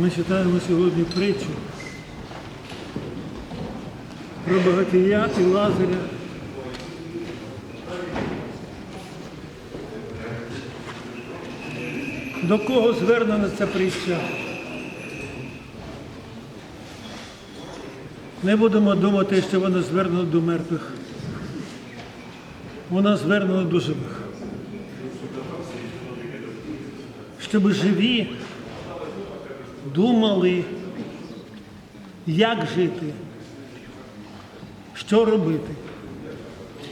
Ми читаємо сьогодні притчу про багатія і Лазаря. До кого звернена ця притча? Не будемо думати, що вона звернена до мертвих. Вона звернена до живих. Щоб живі думали, як жити, що робити,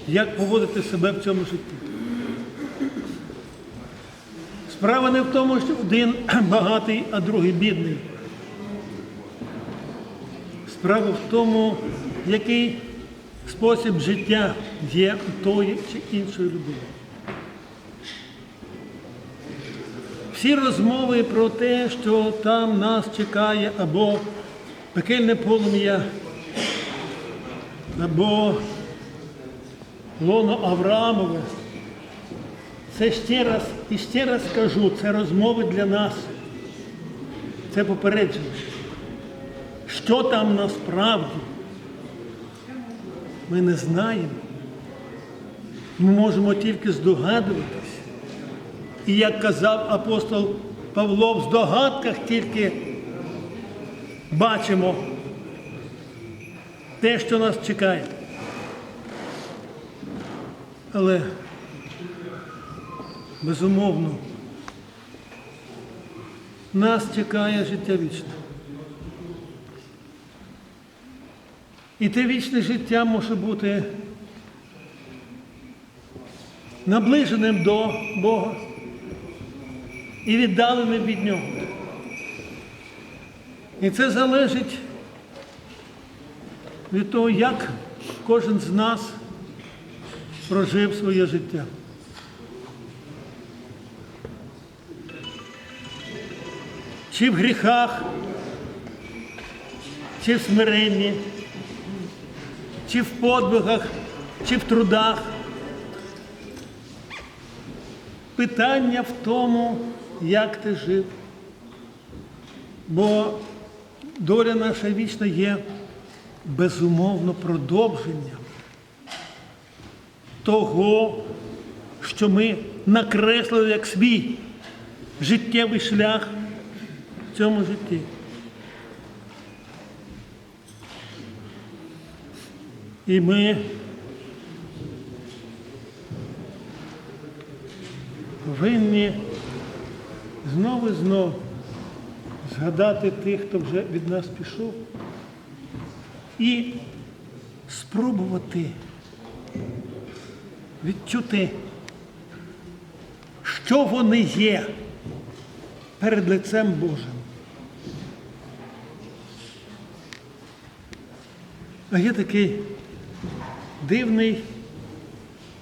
як поводити себе в цьому житті. Справа не в тому, що один багатий, а другий бідний. Справа в тому, який спосіб життя є у тої чи іншої людини. Всі розмови про те, що там нас чекає або пекельне полум'я, або лоно Авраамове, це ще раз і ще раз кажу, це розмови для нас. Це попередження. Що там насправді? Ми не знаємо. Ми можемо тільки здогадуватись. І як казав апостол Павло, в здогадках тільки бачимо те, що нас чекає. Але безумовно, нас чекає життя вічне. І те вічне життя може бути наближеним до Бога і віддаленим від Нього. І це залежить від того, як кожен з нас прожив своє життя. Чи в гріхах, чи в смиренні, чи в подвигах, чи в трудах. Питання в тому, як ти жив. Бо доля наша вічна є безумовно продовженням того, що ми накреслили як свій життєвий шлях в цьому житті. І ми повинні знову і знову згадати тих, хто вже від нас пішов, і спробувати відчути, що вони є перед лицем Божим. А є такий дивний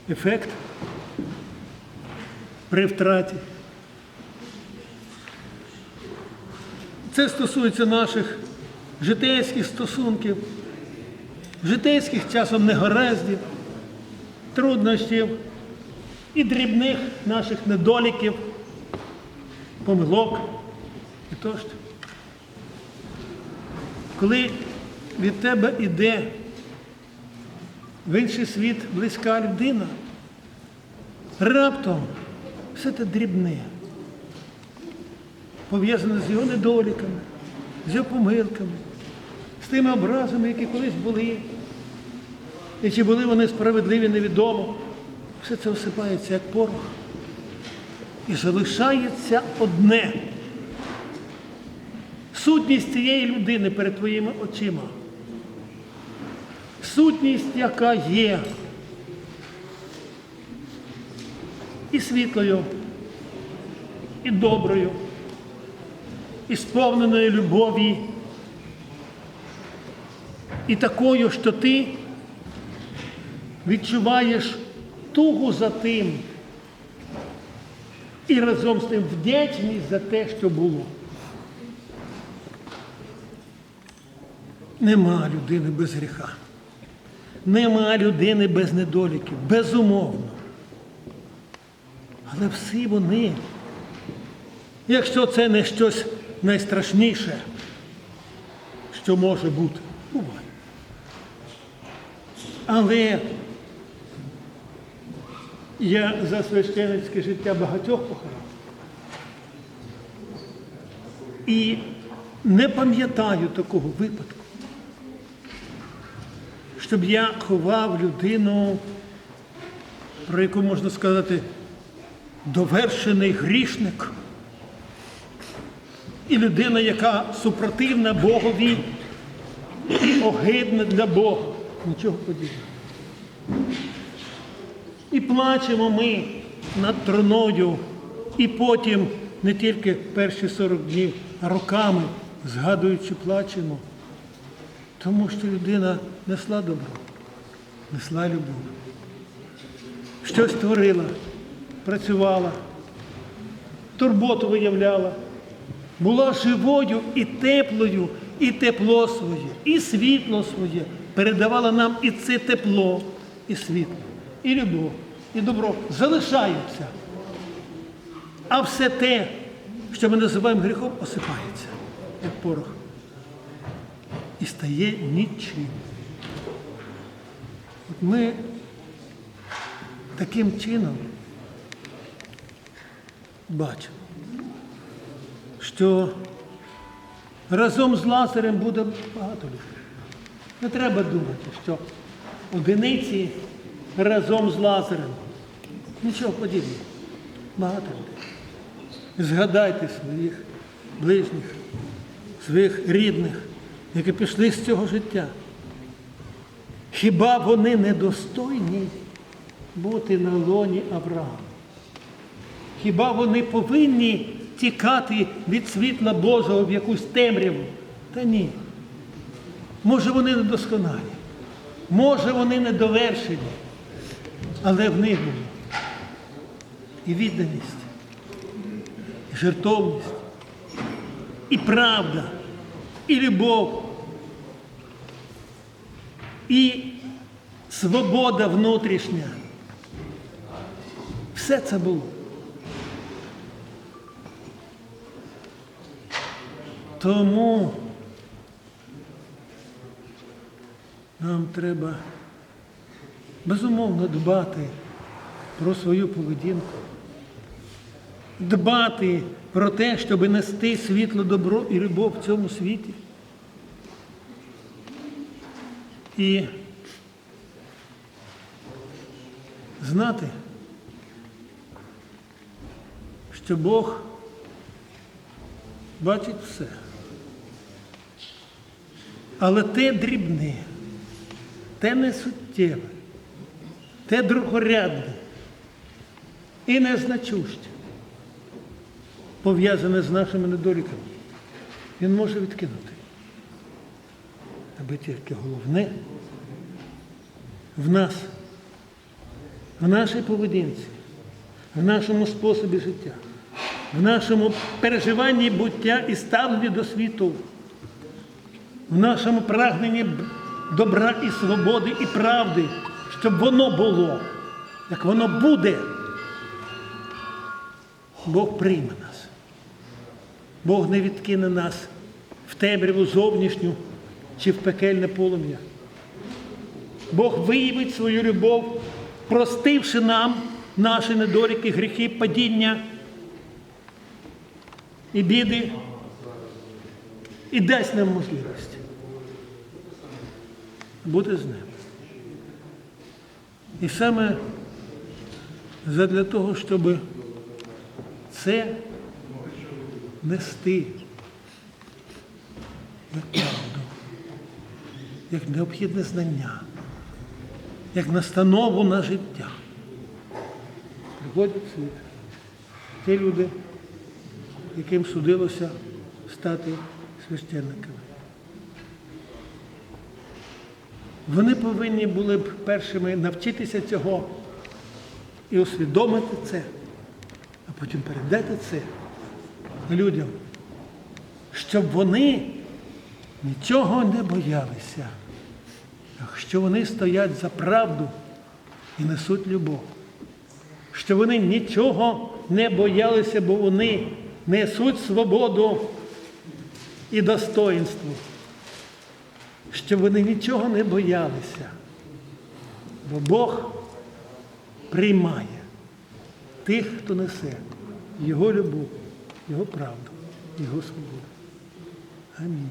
ефект при втраті. Це стосується наших житейських стосунків, житейських часом негараздів, труднощів і дрібних наших недоліків, помилок і тощо. Коли від тебе іде в інший світ близька людина, раптом все це дрібне, пов'язане з його недоліками, з його помилками, з тими образами, які колись були, і чи були вони справедливі, невідомо. Все це осипається як порох. І залишається одне. Сутність цієї людини перед твоїми очима. Сутність, яка є і світлою, і доброю, і сповненою любові, і такою, що ти відчуваєш тугу за тим і разом з тим вдячність за те, що було. Нема людини без гріха. Нема людини без недоліків, безумовно. Але всі вони, якщо це не щось найстрашніше, що може бути. Буває. Але я за священницьке життя багатьох поховав. І не пам'ятаю такого випадку, щоб я ховав людину, про яку можна сказати, довершений грішник. І людина, яка супротивна Богові огидна для Бога. Нічого подібного. І плачемо ми над троною, і потім не тільки перші 40 днів, а роками, згадуючи, плачемо. Тому що людина несла добро, несла любов. Щось творила, працювала, турботу виявляла, була живою і теплою, і тепло своє, і світло своє передавала нам і це тепло, і світло, і любов, і добро залишаються. А все те, що ми називаємо гріхом, осипається, як порох. І стає нічим. От ми таким чином бачимо, що разом з Лазарем буде багато людей. Не треба думати, що одиниці разом з Лазарем. Нічого подібного. Багато людей. Згадайте своїх ближніх, своїх рідних, які пішли з цього життя. Хіба вони недостойні бути на лоні Авраама? Хіба вони повинні тікати від світла Божого в якусь темряву? Та ні. Може, вони недосконалі, може, вони недовершені, але в них було і відданість, і жертовність, і правда, і любов, і свобода внутрішня. Все це було. Тому нам треба безумовно дбати про свою поведінку, дбати про те, щоб нести світло, добро і любов в цьому світі. І знати, що Бог бачить все. Але те дрібне, те несуттєве, те другорядне і незначуще, пов'язане з нашими недоліками, він може відкинути. Аби тільки головне в нас, в нашій поведінці, в нашому способі життя, в нашому переживанні буття і ставленні до світу в нашому прагненні добра і свободи і правди, щоб воно було, як воно буде. Бог прийме нас. Бог не відкине нас в темряву зовнішню чи в пекельне полум'я. Бог виявить свою любов, простивши нам наші недоліки, гріхи, падіння і біди і дасть нам можливість бути з ним. І саме задля того, щоб це нести як правду, як необхідне знання, як настанову на життя. Приходять ті люди, яким судилося стати священниками. Вони повинні були б першими навчитися цього і усвідомити це, а потім передати це людям, щоб вони нічого не боялися, що вони стоять за правду і несуть любов, що вони нічого не боялися, бо вони несуть свободу і достоїнству, щоб вони нічого не боялися. Бо Бог приймає тих, хто несе Його любов, Його правду, Його свободу. Амінь.